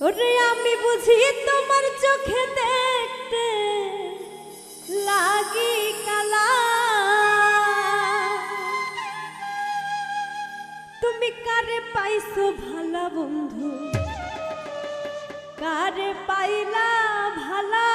ওরে আমি বুঝি তোমার চোখে দেখতে লাগি কালা। তুমি কারে পাইছো ভালা বন্ধু? কারে পাইলা ভালা?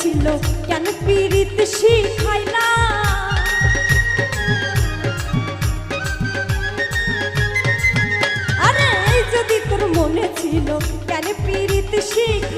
ছিল কেন পীড়িত না? আরে যদি তোর মনে ছিল কেন পীড়িত শিখ